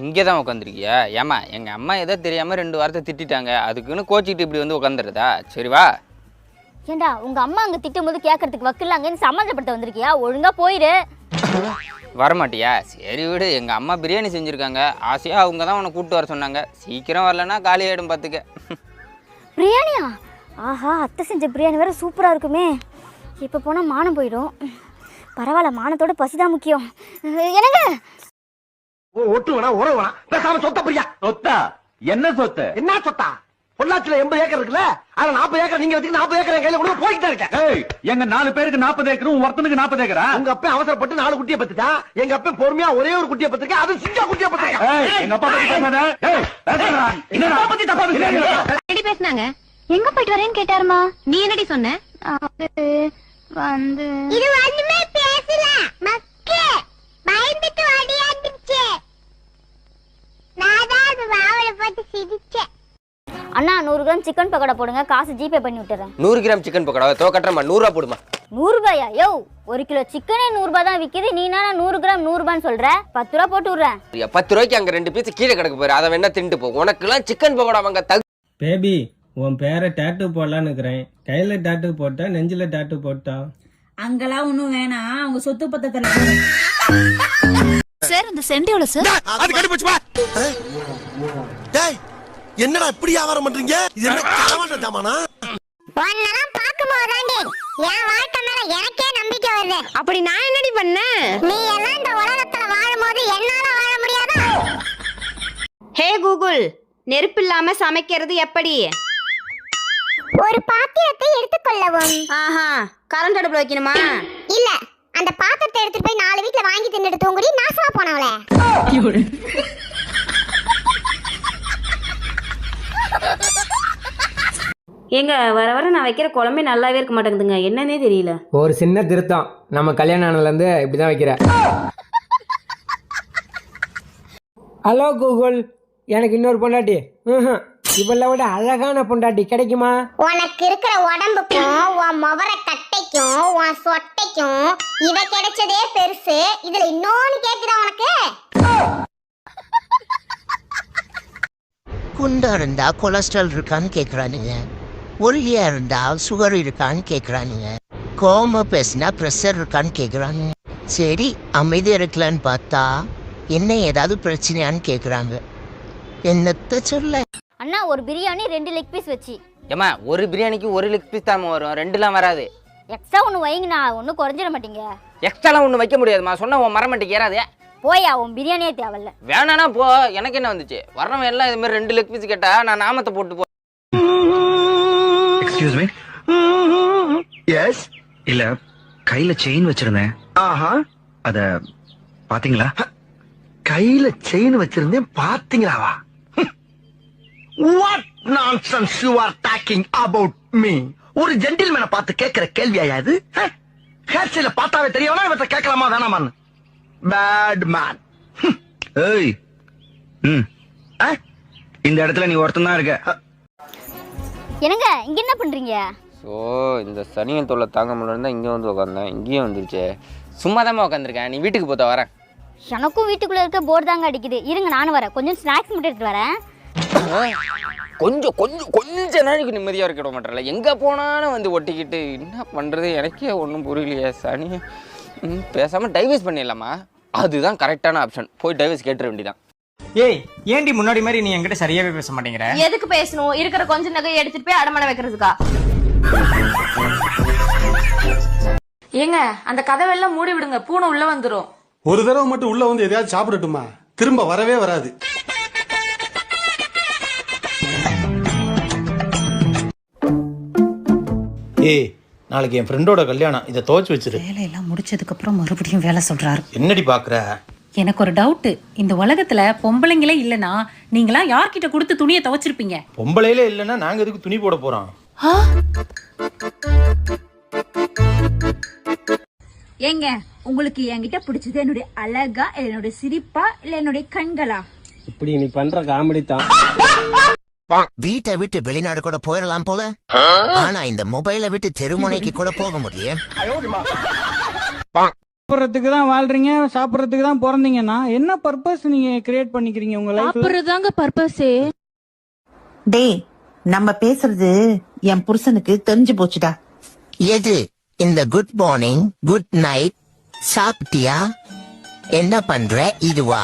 இங்கே தான் உட்காந்துருக்கியா ஏம்மா எங்கள் அம்மா ஏதோ தெரியாமல் ரெண்டு வாரத்தை திட்டிட்டாங்க. அதுக்குன்னு கோச்சிக்கிட்டு இப்படி வந்து உட்காந்துருதா சரி வா. ஏண்டா உங்க அம்மா அங்க திட்டும்போது கேட்கறதுக்கு வக்கில்ல அங்கேருந்து சமாதானப்படுத்த வந்திருக்கியா? ஒழுங்கா போயிரு. வரமாட்டியா? சரி விடு எங்கள் அம்மா பிரியாணி செஞ்சுருக்காங்க. ஆசையாக அவங்க தான் உன்னை கூப்பிட்டு வர சொன்னாங்க. சீக்கிரம் வரலன்னா காலி ஆகிடும் பார்த்துக்க பிரியாணியா? ஆஹா அத்தை செஞ்ச பிரியாணி வேற சூப்பரா இருக்குமே. இப்போ போனா மானம் போயிடும். பரவாயில்ல மானத்தோட பசிதான் முக்கியம். என்னங்க? ஒட்டு வேணா உறவு வேணா பேசாம சொத்த பிரியா? சொத்தா? என்ன சொத்து? என்ன சொத்தா? பொள்ளாச்சியில எண்பது ஏக்கர் இருக்குல்ல? அதுல நாற்பது ஏக்கர் நீங்க வச்சுக்க நாற்பது ஏக்கர் என் கையில கொண்டு போய்கிட்டே இருக்கேன். ஏய் எங்க நாலு பேருக்கு நாற்பது ஏக்கரும் ஒருத்தனுக்கு நாற்பது ஏக்கரா? உங்க அப்பா அவசரப்பட்டு நாலு குட்டியை பத்துட்டா? எங்க அப்பா பொறுமையா ஒரே ஒரு குட்டியை பத்துக்க அது சிங்கா குட்டியை ஏய் எங்க அப்பா பத்தி பேசாத. பத்தி தப்பா பேசுனாங்க? எங்க போயிட்டு வரேன்னு கேட்டாருமா? நீ என்னடி சொன்ன? வந்து இது ஒண்ணுமே பேசல. மக்கே பயந்துட்டு ஓடியாந்துச்சு நான் தான் அது வாவல போட்டு சிரிச்சேன் அண்ணா நூறு கிராம் சிக்கன் பக்கோடா போடுங்க. காசு ஜிபே பண்ணி விட்டுறேன். நூறு கிராம் சிக்கன் பக்கோடா தோ கட்டுறமா நூறுரூவா போடுமா? நூறு ரூபாயா? யோ ஒரு கிலோ சிக்கனே நூறு ரூபாய் தான் விக்குது. நீ என்ன நூறு கிராம் நூறு ரூபான்னு சொல்ற? பத்து ரூபா போட்டு விடுறேன். ஐயா, பத்து ரூபாய்க்கு அங்க ரெண்டு பீஸ் கீழே கிடக்கு போயிரு அதை வேணா தின்ட்டு போ. உனக்கெல்லாம் சிக்கன் பக்கோடா வாங்க தகு பேபி உன் பேரை டேட்டு போடலான்னு இருக்கிறேன். கையில டேட்டு போட்டா நெஞ்சில டேட்டு போட்டா? அங்கெல்லாம் ஒண்ணும் வேணாம். அவங்க சொத்து பத்தத்துல சார் இந்த சென்ட் எவ்வளவு சார்? அது கண்டுபிடிச்சு என்னடா இப்படி வியாபாரம் பண்றீங்க? இது என்ன களவாண்ட ஜாமானா? உன்னெல்லாம் பாக்கும்போது தாண்டி என் வாழ்க்கை மேல எனக்கே நம்பிக்கை வருது. அப்படி நான் என்னடி பண்ணேன் நீ எல்லாம் இந்த உலகத்துல வாழும்போது என்னால வாழ முடியாதா? ஹே கூகுள் நெருப்பு இல்லாம சமைக்கிறது எப்படி? ஒரு பாத்திரத்தை எடுத்துக்கொள்ளவும் ஆஹா கரண்ட் அடுப்புல வைக்கணுமா? இல்ல அந்த பாத்திரத்தை எடுத்துட்டு போய் நாலு வீட்ல வாங்கி தின்னுட்டு தூங்குடி நாசமா போனவளே. ஏங்க வர வர நான் வைக்கிற குழம்பே நல்லாவே இருக்க மாட்டேங்குதுங்க. என்னன்னே தெரியல. ஒரு சின்ன திருத்தம். நம்ம கல்யாணம் ஆனதுலேருந்து இப்படி தான் வைக்கிற. Hello Google. எனக்கு இன்னொரு பொண்டாட்டி. ம்ஹும். இவளை விட அழகான பொண்டாட்டி கிடைக்குமா? உனக்கு இருக்கிற உடம்புக்கும் உன் முவர கட்டைக்கும் உன் சொட்டைக்கும் இவ கிடைச்சதே பெருசு. இதுல இன்னொன்னு கேக்குதா உனக்கு? குண்டா இருந்தா கொலஸ்ட்ரால் இருக்கான்னு கேக்குறானுங்க. ஒல்லியா இருந்தா சுகர் இருக்கான்னு கேக்குறானுங்க. கோம பேசினா ப்ரெஷர் இருக்கான்னு கேக்குறானுங்க. சரி அமைதியா இருக்கலான்னு பார்த்தா என்ன ஏதாவது பிரச்சனையான்னு கேக்குறாங்க. என்னத்த சொல்ல? அண்ணா ஒரு பிரியாணி ரெண்டு லெக் பீஸ் வச்சு. ஏம்மா ஒரு பிரியாணிக்கு ஒரு லெக் பீஸ் தான் வரும். ரெண்டுலாம் வராது. எக்ஸ்ட்ரா ஒன்று வைங்கண்ணா ஒன்றும் குறைஞ்சிட மாட்டீங்க. எக்ஸ்ட்ராலாம் ஒன்றும் வைக்க முடியாதும்மா. சொன்ன உன் மரமட்டுக்கு ஏறாதே. போயா உன் பிரியாணியே தேவையில்ல. வேணானா போ எனக்கு என்ன வந்துச்சு? வர்றவன் எல்லாம் இது மாதிரி ரெண்டு லெக் பீஸ் கேட்டா நான் நாமத்தை போட்டு போ எக்ஸ்கியூஸ் மீ எஸ் இல்ல கையில செயின் வச்சிருந்தேன். ஆஹா. அத பாத்தீங்களா? கையில செயின் வச்சிருந்தேன் பாத்தீங்களாவா? What nonsense you are talking about me ஒரு ஜென்டில்மேனை பார்த்து கேட்கிற கேள்வியா இது? ஹேர் ஸ்டைல பார்த்தாவே தெரியவனா இவற்றை கேட்கலாமா? வேணாமான்னு. பேட் மேன் ஏய். ம். இந்த இடத்துல நீ ஒருத்தன் தான் இருக்க. என்னங்க இங்க என்ன பண்றீங்க? ஸோ இந்த சனியன் தொல்லை தாங்க முடியல இங்கே வந்து உட்காந்தேன் இங்கேயும் வந்துருச்சு. சும்மா தான் உட்காந்துருக்கேன் நீ வீட்டுக்கு போத்த வரேன். எனக்கும் வீட்டுக்குள்ள இருக்க போர்டு தாங்க அடிக்குது. இருங்க நானும் வரேன். கொஞ்சம் ஸ்நாக்ஸ் மட்டும் எடுத்துட்டு வரேன். கொஞ்சம் கொஞ்சம் கொஞ்ச நாளைக்கு நிம்மதியாக இருக்க மாட்டேறல. எங்கே போனாலும் வந்து ஒட்டிக்கிட்டு என்ன பண்ணுறது எனக்கே ஒன்றும் புரியலையே சனி ம், பேசாம டைவர்ஸ் பண்ணிடலாமா? அதுதான் கரெக்டான ஆப்ஷன். போய் டைவர்ஸ் கேட்டுற வேண்டியதான் ஏய் ஏண்டி முன்னாடி மாதிரி நீ என்கிட்ட சரியாவே பேச மாட்டேங்கிற? எதுக்கு பேசணும்? இருக்கிற கொஞ்ச நகை எடுத்துட்டு போய் அடமான வைக்கிறதுக்கா? ஏங்க அந்த கதவெல்லாம் மூடி விடுங்க. பூனை உள்ள வந்துரும். ஒரு தடவை மட்டும் உள்ள வந்து எதையாவது சாப்பிடட்டுமா? திரும்ப வரவே வராது. ஏய் நாளைக்கு என் ஃப்ரெண்டோட கல்யாணம். இதை துவச்சு வச்சிரு. வேலையெல்லாம் முடிச்சதுக்கு அப்புறம் மறுபடியும் வேலை சொல்றாரு. என்னடி பாக்குற? எனக்கு ஒரு டவுட் இந்த உலகத்துல பொம்பளைங்களே இல்லனா நீங்களா யார்கிட்ட கொடுத்து துணியை துவைச்சிருப்பீங்க? பொம்பளையில இல்லைன்னா நாங்க எதுக்கு துணி போட போறோம்? ஏங்க உங்களுக்கு என்கிட்ட பிடிச்சது என்னுடைய அழகா என்னுடைய சிரிப்பா இல்ல என்னுடைய கண்களா? இப்படி நீ பண்ற காமெடி தான். வீட்டை விட்டு வெளிநாடு கூட போயிடலாம் போல. ஆனா இந்த மொபைலை விட்டு தெருமுனைக்கு கூட போக முடியும் சாப்பிட்றதுக்கு தான் வாழ்றீங்க சாப்பிட்றதுக்கு தான் பிறந்தீங்கன்னா என்ன பர்பஸ் நீங்க கிரியேட் பண்ணிக்கிறீங்க உங்க லைஃப்ல சாப்பிடுறதாங்க பர்பஸே டேய் நம்ம பேசுறது என் புருஷனுக்கு தெரிஞ்சு போச்சுடா. எது? இந்த குட் மார்னிங் குட் நைட் சாப்பிட்டியா? என்ன பண்ற? இதுவா?